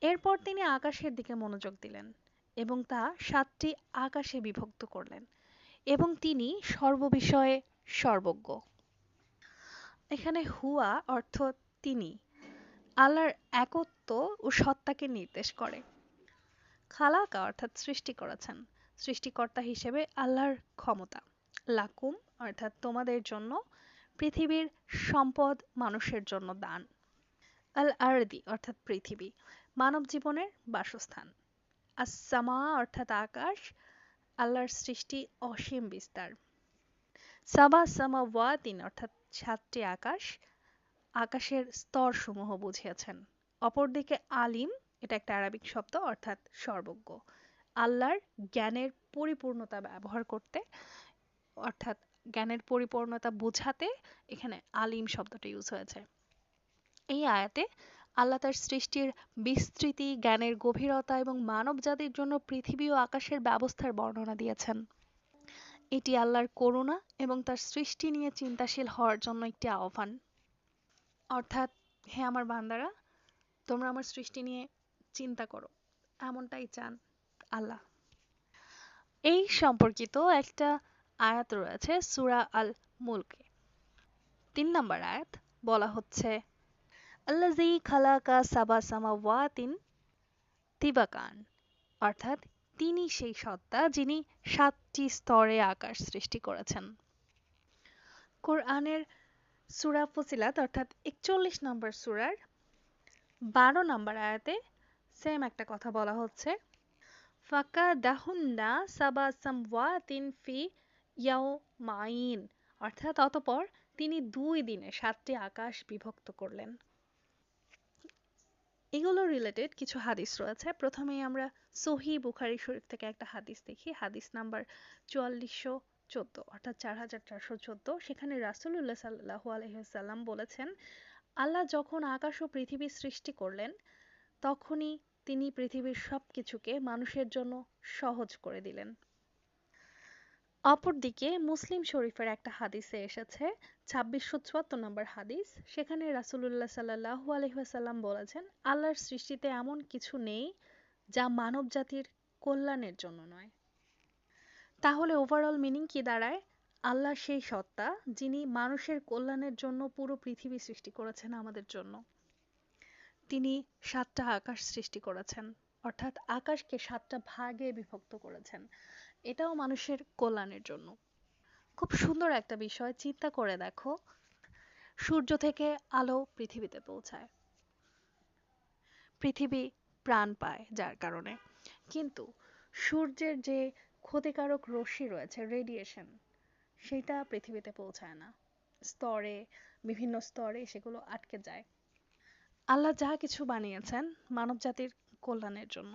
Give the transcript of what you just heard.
এরপর তিনি আকাশের দিকে মনোযোগ দিলেন এবং তা সাতটি আকাশে বিভক্ত করলেন এবং তিনি সর্ববিষয়ে সর্বজ্ঞ। এখানে হুয়া অর্থ তিনি। আল্লাহর একত্ব ও সত্তাকে নির্দেশ করে। খালাকা অর্থাৎ সৃষ্টি করেছেন। সৃষ্টিকর্তা হিসেবে আল্লাহর ক্ষমতা। লাকুম অর্থাৎ তোমাদের জন্য, পৃথিবীর সম্পদ মানুষের জন্য দান। আল আরদি অর্থাৎ পৃথিবী। মানব জীবনের বাসস্থান আসামা অর্থাৎ আকাশ, আল্লাহর সৃষ্টি অসীম বিস্তার। সাবা সামা ওয়াতিন অর্থাৎ সাতটি আকাশ, আকাশের স্তরসমূহ বুঝিয়েছেন। অপরদিকে আলিম, এটা একটা আরবিক শব্দ, অর্থাৎ সর্বজ্ঞ। আল্লাহর জ্ঞানের পরিপূর্ণতা ব্যবহার করতে, অর্থাৎ জ্ঞানের পরিপূর্ণতা বোঝাতে এখানে আলিম শব্দটা ইউজ হয়েছে। এই আয়াতে আল্লাহ তার সৃষ্টির বিস্তৃতি, জ্ঞানের গভীরতা এবং মানব জাতির জন্য পৃথিবী ও আকাশের ব্যবস্থার বর্ণনা দিয়েছেন। এটি আল্লাহর করুণা এবং তার সৃষ্টি নিয়ে চিন্তাশীল হওয়ার জন্য একটি আহ্বান। অর্থাৎ, হে আমার বান্দারা, তোমরা আমার সৃষ্টি নিয়ে চিন্তা করো, এমনটাই চান আল্লাহ। এই সম্পর্কিত একটা আয়াত রয়েছে সুরা আল মুলকে তিন নম্বর আয়াত বলা হচ্ছে আল্লাজি খালাকা সাবা সামাওয়াতিন তিবাকান। অর্থাৎ তিনি সেই সত্তা যিনি সাতটি স্তরে আকাশ সৃষ্টি করেছেন। কোরআনের সুরা ফসিলাত, অর্থাৎ একচল্লিশ নম্বর সুরার বারো নম্বর আয়াতে সেম একটা কথা বলা হচ্ছে ফাকা দাহুন্না সাবা সামওয়াতিন ফি ইয়াও মাইন অর্থাৎ অতপর তিনি দুই দিনে সাতটি আকাশ বিভক্ত করলেন। এগুলো রিলেটেড কিছু হাদিস রয়েছে। প্রথমেই আমরা সহি বুখারি শরীফ থেকে একটা হাদিস দেখি। হাদিস নাম্বার চুয়াল্লিশশো চোদ্দ, অর্থাৎ চার হাজার চারশো চোদ্দ। সেখানে রাসুল্লাহ সাল্লাহ আলহিহাল্লাম বলেছেন, আল্লাহ যখন আকাশ ও পৃথিবী সৃষ্টি করলেন, তখনই তিনি পৃথিবীর সব কিছুকে মানুষের জন্য সহজ করে দিলেন। অপরদিকে মুসলিম শরীফের একটা হাদিসে এসেছে ছাব্বিশশো চুয়াত্তর নম্বর হাদিস। সেখানে রাসুলুল্লাহ সাল্লাহ আলহিহাসাল্লাম বলেছেন, আল্লাহর সৃষ্টিতে এমন কিছু নেই যা মানব জাতির কল্যাণের জন্য নয়। তাহলে ওভারঅল মিনিং কি দাঁড়ায়? আল্লাহ সেই সত্তা যিনি মানুষের কল্যাণের জন্য পুরো পৃথিবী সৃষ্টি করেছেন আমাদের জন্য। তিনি সাতটা আকাশ সৃষ্টি করেছেন। অর্থাৎ আকাশকে সাতটা ভাগে বিভক্ত করেছেন। এটাও মানুষের কল্যাণের জন্য। খুব সুন্দর একটা বিষয়, চিন্তা করে দেখো। সূর্য থেকে আলো পৃথিবীতে পৌঁছায়। পৃথিবী প্রাণ পায় যার কারণে। কিন্তু সূর্যের যে ক্ষতিকারক রশ্মি রয়েছে রেডিয়েশন সেটা পৃথিবীতে পৌঁছায় না। স্তরে, বিভিন্ন স্তরে সেগুলো আটকে যায়। আল্লাহ যা কিছু বানিয়েছেন মানব জাতির কল্যাণের জন্য।